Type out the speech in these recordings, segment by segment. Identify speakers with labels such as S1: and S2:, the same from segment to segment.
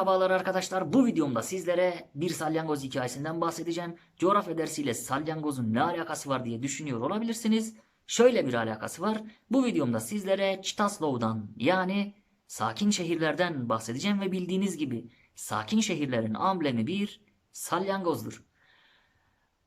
S1: Merhabalar arkadaşlar. Bu videomda sizlere bir salyangoz hikayesinden bahsedeceğim. Coğrafya dersiyle salyangozun ne alakası var diye düşünüyor olabilirsiniz. Şöyle bir alakası var. Bu videomda sizlere Çitaslov'dan yani sakin şehirlerden bahsedeceğim ve bildiğiniz gibi sakin şehirlerin amblemi bir salyangozdur.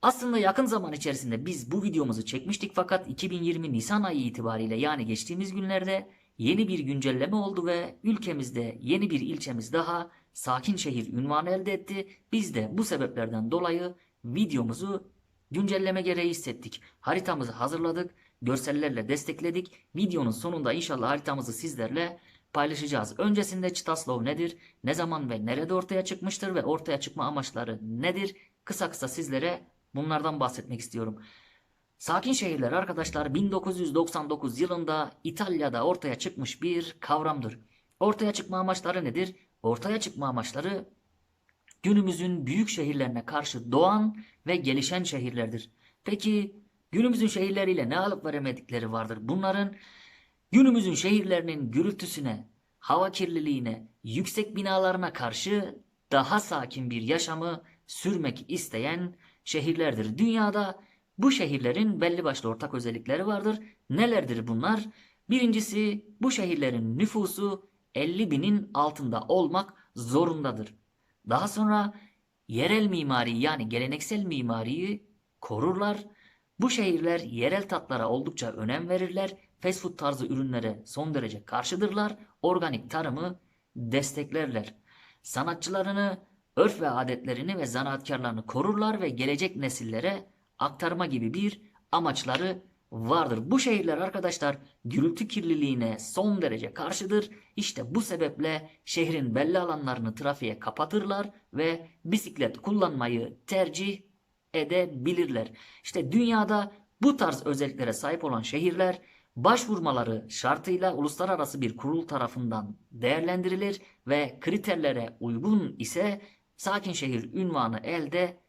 S1: Aslında yakın zaman içerisinde biz bu videomuzu çekmiştik fakat 2020 Nisan ayı itibariyle yani geçtiğimiz günlerde yeni bir güncelleme oldu ve ülkemizde yeni bir ilçemiz daha sakin şehir ünvanı elde etti. Biz de bu sebeplerden dolayı videomuzu güncelleme gereği hissettik. Haritamızı hazırladık, görsellerle destekledik. Videonun sonunda inşallah haritamızı sizlerle paylaşacağız. Öncesinde Çitaslov nedir, ne zaman ve nerede ortaya çıkmıştır ve ortaya çıkma amaçları nedir? Kısa kısa sizlere bunlardan bahsetmek istiyorum. Sakin şehirler arkadaşlar 1999 yılında İtalya'da ortaya çıkmış bir kavramdır. Ortaya çıkma amaçları nedir? Ortaya çıkma amaçları günümüzün büyük şehirlerine karşı doğan ve gelişen şehirlerdir. Peki günümüzün şehirleriyle ne alıp veremedikleri vardır? Bunların günümüzün şehirlerinin gürültüsüne, hava kirliliğine, yüksek binalarına karşı daha sakin bir yaşamı sürmek isteyen şehirlerdir. Dünyada bu şehirlerin belli başlı ortak özellikleri vardır. Nelerdir bunlar? Birincisi bu şehirlerin nüfusu 50 binin altında olmak zorundadır. Daha sonra yerel mimari yani geleneksel mimariyi korurlar. Bu şehirler yerel tatlara oldukça önem verirler. Fast food tarzı ürünlere son derece karşıdırlar. Organik tarımı desteklerler. Sanatçılarını, örf ve adetlerini ve zanaatkarlarını korurlar ve gelecek nesillere aktarma gibi bir amaçları vardır. Bu şehirler arkadaşlar gürültü kirliliğine son derece karşıdır. İşte bu sebeple şehrin belli alanlarını trafiğe kapatırlar ve bisiklet kullanmayı tercih edebilirler. İşte dünyada bu tarz özelliklere sahip olan şehirler başvurmaları şartıyla uluslararası bir kurul tarafından değerlendirilir ve kriterlere uygun ise sakin şehir ünvanı elde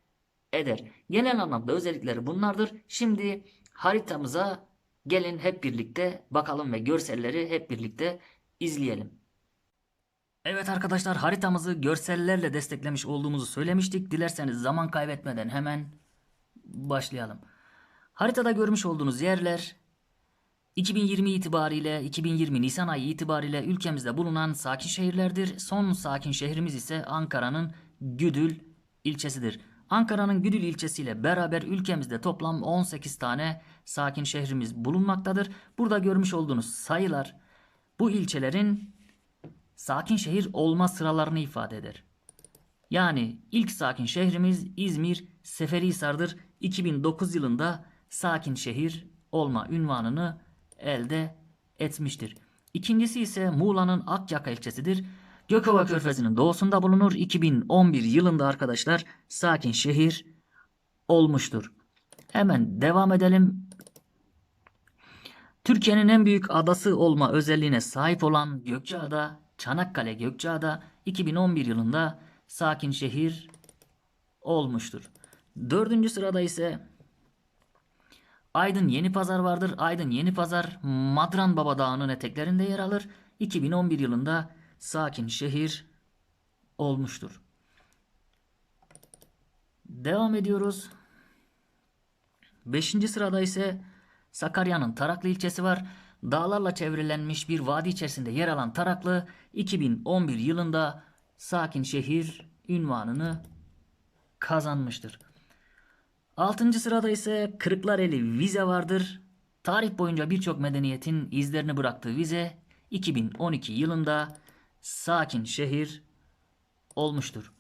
S1: eder. Genel anlamda özellikleri bunlardır. Şimdi haritamıza gelin hep birlikte bakalım ve görselleri hep birlikte izleyelim. Evet arkadaşlar haritamızı görsellerle desteklemiş olduğumuzu söylemiştik. Dilerseniz zaman kaybetmeden hemen başlayalım. Haritada görmüş olduğunuz yerler 2020 itibariyle 2020 Nisan ayı itibariyle ülkemizde bulunan sakin şehirlerdir. Son sakin şehrimiz ise Ankara'nın Güdül ilçesidir. Ankara'nın Güdül ilçesiyle beraber ülkemizde toplam 18 tane sakin şehrimiz bulunmaktadır. Burada görmüş olduğunuz sayılar bu ilçelerin sakin şehir olma sıralarını ifade eder. Yani ilk sakin şehrimiz İzmir Seferihisar'dır. 2009 yılında sakin şehir olma ünvanını elde etmiştir. İkincisi ise Muğla'nın Akyaka ilçesidir. Gökova Körfezi'nin doğusunda bulunur. 2011 yılında arkadaşlar sakin şehir olmuştur. Hemen devam edelim. Türkiye'nin en büyük adası olma özelliğine sahip olan Gökçeada, Çanakkale Gökçeada 2011 yılında sakin şehir olmuştur. Dördüncü sırada ise Aydın Yeni Pazar vardır. Aydın Yeni Pazar Madran Baba Dağı'nın eteklerinde yer alır. 2011 yılında sakin şehir olmuştur. Devam ediyoruz. Beşinci sırada ise Sakarya'nın Taraklı ilçesi var. Dağlarla çevrelenmiş bir vadi içerisinde yer alan Taraklı 2011 yılında sakin şehir ünvanını kazanmıştır. Altıncı sırada ise Kırklareli Vize vardır. Tarih boyunca birçok medeniyetin izlerini bıraktığı Vize 2012 yılında sakin şehir olmuştur.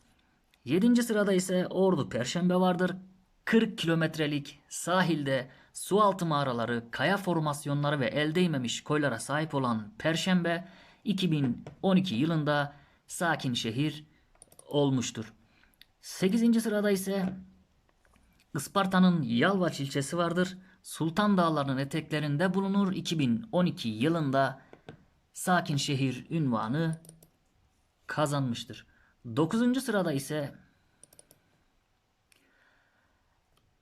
S1: Yedinci sırada ise Ordu Perşembe vardır. 40 kilometrelik sahilde sualtı mağaraları, kaya formasyonları ve el değmemiş koylara sahip olan Perşembe 2012 yılında sakin şehir olmuştur. 8. sırada ise Isparta'nın Yalvaç ilçesi vardır. Sultan Dağları'nın eteklerinde bulunur. 2012 yılında sakin şehir ünvanı kazanmıştır. 9. sırada ise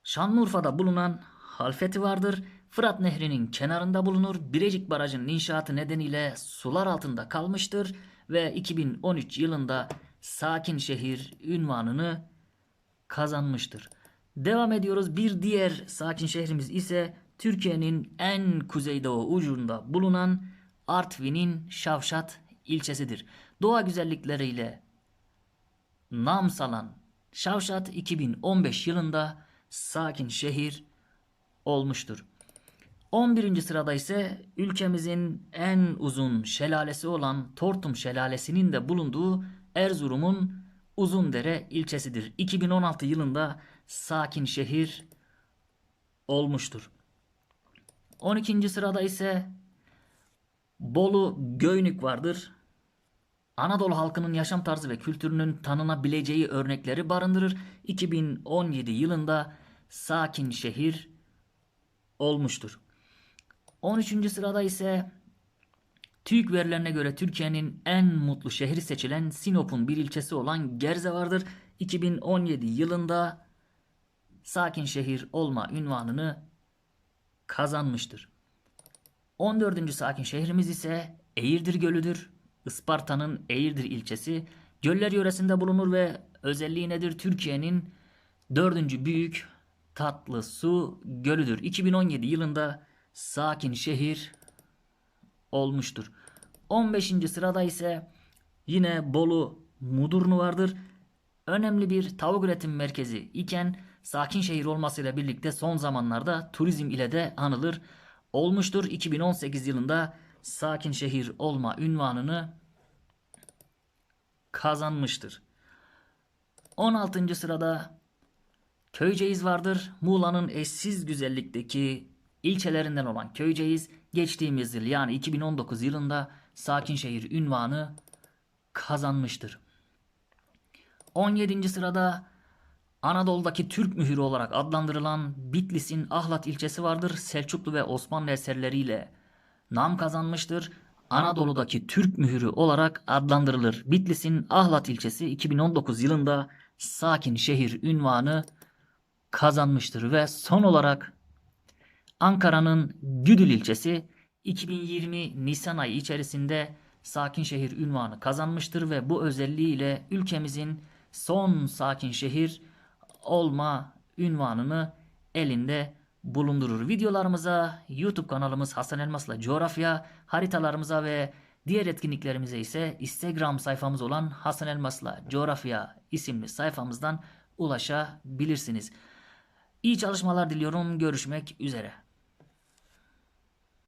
S1: Şanlıurfa'da bulunan Halfeti vardır. Fırat Nehri'nin kenarında bulunur. Birecik Barajı'nın inşaatı nedeniyle sular altında kalmıştır ve 2013 yılında sakin şehir ünvanını kazanmıştır. Devam ediyoruz. Bir diğer sakin şehrimiz ise Türkiye'nin en kuzeydoğu ucunda bulunan Artvin'in Şavşat ilçesidir. Doğa güzellikleriyle nam salan Şavşat 2015 yılında sakin şehir olmuştur. 11. sırada ise ülkemizin en uzun şelalesi olan Tortum Şelalesi'nin de bulunduğu Erzurum'un Uzundere ilçesidir. 2016 yılında sakin şehir olmuştur. 12. sırada ise Bolu Göynük vardır. Anadolu halkının yaşam tarzı ve kültürünün tanınabileceği örnekleri barındırır. 2017 yılında sakin şehir olmuştur. 13. sırada ise TÜİK verilerine göre Türkiye'nin en mutlu şehri seçilen Sinop'un bir ilçesi olan Gerze vardır. 2017 yılında sakin şehir olma ünvanını kazanmıştır. 14. sakin şehrimiz ise Eğirdir Gölü'dür. Isparta'nın Eğirdir ilçesi göller yöresinde bulunur ve özelliği nedir? Türkiye'nin dördüncü büyük tatlı su gölüdür. 2017 yılında sakin şehir olmuştur. 15. sırada ise yine Bolu Mudurnu vardır. Önemli bir tavuk üretim merkezi iken sakin şehir olmasıyla birlikte son zamanlarda turizm ile de anılır olmuştur. 2018 yılında sakin şehir olma ünvanını kazanmıştır. 16. sırada Köyceğiz vardır. Muğla'nın eşsiz güzellikteki ilçelerinden olan Köyceğiz geçtiğimiz yıl yani 2019 yılında sakin şehir ünvanı kazanmıştır. 17. sırada Anadolu'daki Türk mühürü olarak adlandırılan Bitlis'in Ahlat ilçesi vardır. Selçuklu ve Osmanlı eserleriyle nam kazanmıştır. Anadolu'daki Türk mühürü olarak adlandırılır. Bitlis'in Ahlat ilçesi 2019 yılında sakin şehir ünvanı kazanmıştır ve son olarak Ankara'nın Güdül ilçesi 2020 Nisan ayı içerisinde sakin şehir ünvanı kazanmıştır ve bu özelliğiyle ülkemizin son sakin şehir olma ünvanını elinde bulundurur. Videolarımıza YouTube kanalımız Hasan Elmas'la coğrafya, haritalarımıza ve diğer etkinliklerimize ise Instagram sayfamız olan Hasan Elmas'la coğrafya isimli sayfamızdan ulaşabilirsiniz. İyi çalışmalar diliyorum. Görüşmek üzere.